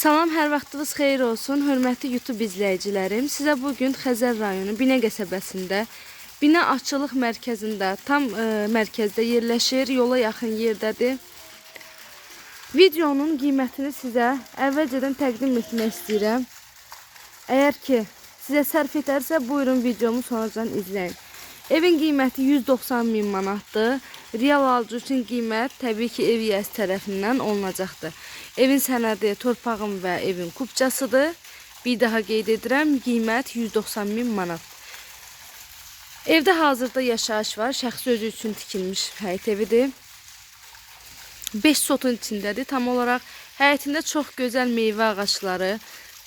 Salam, hər vaxtınız xeyir olsun, hörmətli YouTube izləyicilərim. Sizə bu gün Xəzər rayonu Binə qəsəbəsində Binə Aşçılıq mərkəzində, tam e, mərkəzdə yerləşir, yola yaxın yerdədir. Videonun qiymətini sizə əvvəlcədən təqdim etmək istəyirəm. Əgər ki sizə sərf edərsə, buyurun videomu sonradan izləyin. Evin qiyməti 190 min manatdır. Real alıcı üçün qiymət təbii ki ev yiyəsi tərəfindən olunacaqdır. Evin sənədi torpağım və evin kupçasıdır. Bir daha qeyd edirəm, qiymət 190 min manat. Evdə hazırda yaşayış var. Şəxsi özü üçün tikilmiş həyət evidir. 5 sotun içindədir tam olaraq. Həyətində çox gözəl meyvə ağacları,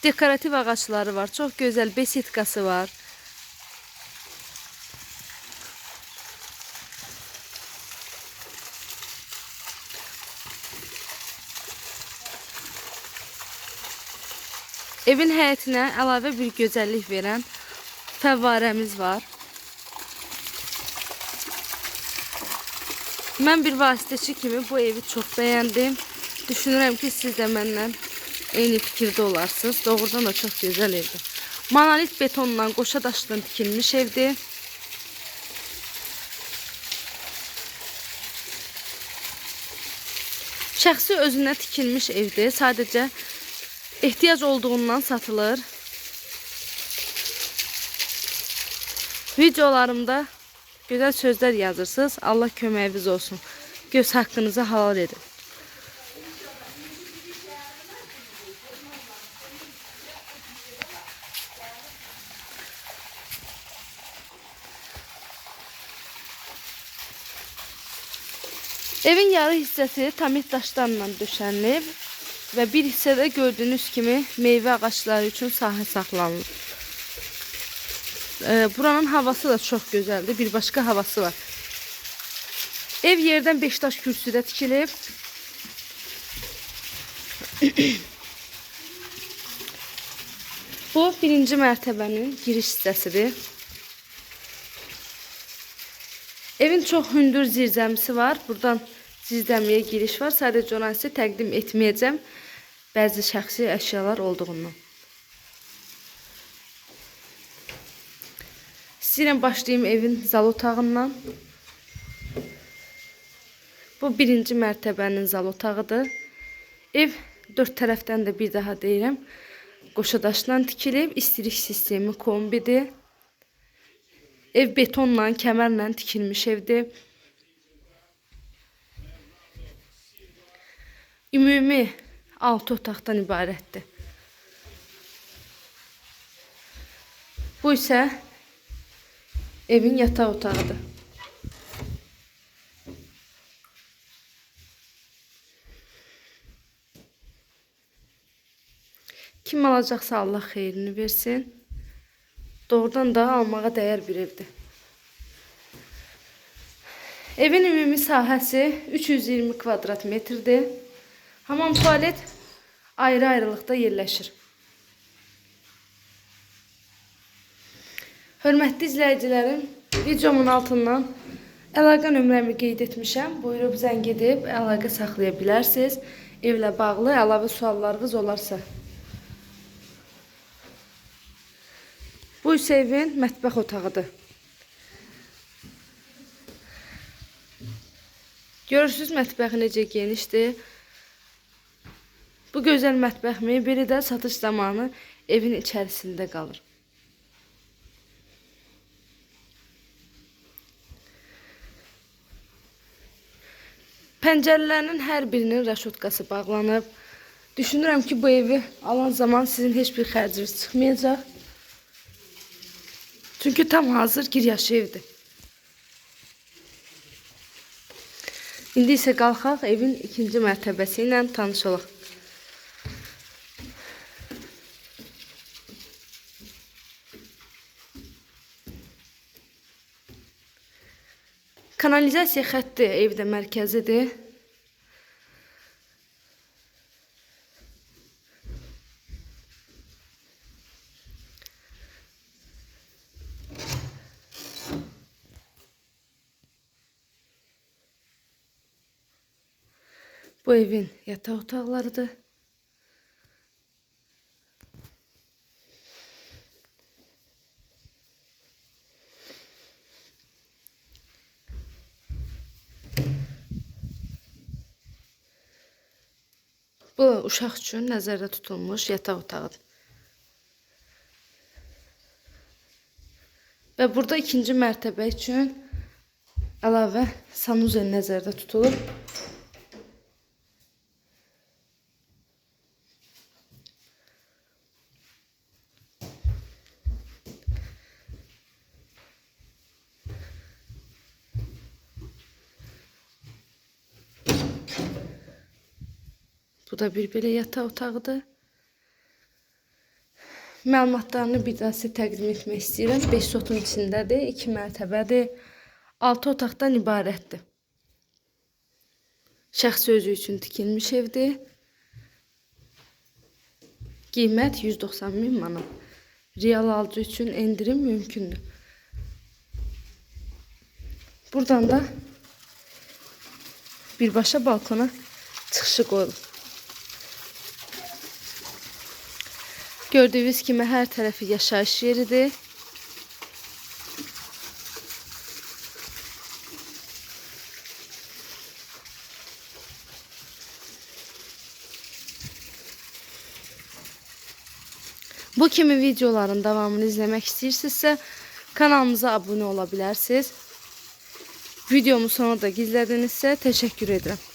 dekorativ ağacları var. Çox gözəl besetkası var. Evin həyətinə əlavə bir gözəllik verən fəvvarəmiz var. Mən bir vasitəçi kimi bu evi çox bəyəndim. Düşünürəm ki, siz də məndən eyni fikirdə olarsınız. Doğrudan da çox gözəl evdir. Monolit betondan, qoşa daşdan tikilmiş evdir. Şəxsi özünə tikilmiş evdir. Sadəcə ihtiyac olduğundan satılır. Videolarımda güzel sözler yazırsınız. Allah köməyiniz olsun. Göz haqqınızı halal edin. Evin yarı hissəsi tamit daşlarla döşənilib və bir hissədə gördüyünüz kimi meyvə ağacları üçün sahə saxlanılır. Ee, buranın havası da çox gözəldir. Bir başqa havası var. Ev yerdən 5 daş kürsüdə tikilib. Bu birinci mərtəbənin giriş hissəsidir. Evin çox hündür zirzəmisi var. Buradan zirzəmiyə giriş var. Sadəcə ona sizə təqdim etməyəcəm. Bəzi şəxsi əşyalar olduğundan. İstəyirəm başlayayım evin zal otağından. Bu birinci mərtəbənin zal otağıdır. Ev dörd tərəfdən də bir daha deyirəm. Qoşadaşla tikilib, istilik sistemi kombidir. Ev betonla, kəmərlə tikilmiş evdir. Ümumi 6 otaqdan ibarətdir. Bu isə evin yataq otağıdır. Kim alacaqsa Allah xeyrini versin. Doğrudan da almağa dəyər bir evdir. Evin ümumi sahəsi 320 kvadrat metrdir. Hamam tualet ayrı-ayrılıqda yerləşir. Hörmətli izləyicilərim, videomun altından əlaqə nömrəmi qeyd etmişəm. Buyurub zəng edib əlaqə saxlaya bilərsiniz. Evlə bağlı əlavə suallarınız olarsa. Bu isə evin mətbəx otağıdır. Görürsüz mətbəxi necə genişdir. Bu gözəl mətbəx mebeli də satış zamanı evin içərisində qalır. Pəncərələrinin hər birinin raşotkası bağlanıb. Düşünürəm ki, bu evi alan zaman sizin heç bir xərciniz çıxmayacaq. Çünki tam hazır giryaşı evdir. İndi isə qalxaq evin ikinci mərtəbəsi ilə tanış olaq. Kanalizasiya xətti evdə mərkəzidir. Bu evin yataq otaqlarıdır. Bu uşaq üçün nəzərdə tutulmuş yataq otağıdır. Və burada ikinci mərtəbə üçün əlavə sanuzel nəzərdə tutulub. Bu da bir belə yataq otağıdır. Məlumatlarını bir daha sizə təqdim etmək istəyirəm. 5 sotun içindədir, 2 mərtəbədir. 6 otaqdan ibarətdir. Şəxsi özü üçün tikilmiş evdir. Qiymət 190 min manat. Real alıcı üçün endirim mümkündür. Buradan da birbaşa balkona çıxışı qoyulub. Gördüğünüz kimi her tarafı yaşayış yeridir. Bu kimi videoların devamını izlemek istəyirsinizsə kanalımıza abone olabilirsiniz. Videomu sonra da gizlədinizsə təşəkkür edirəm.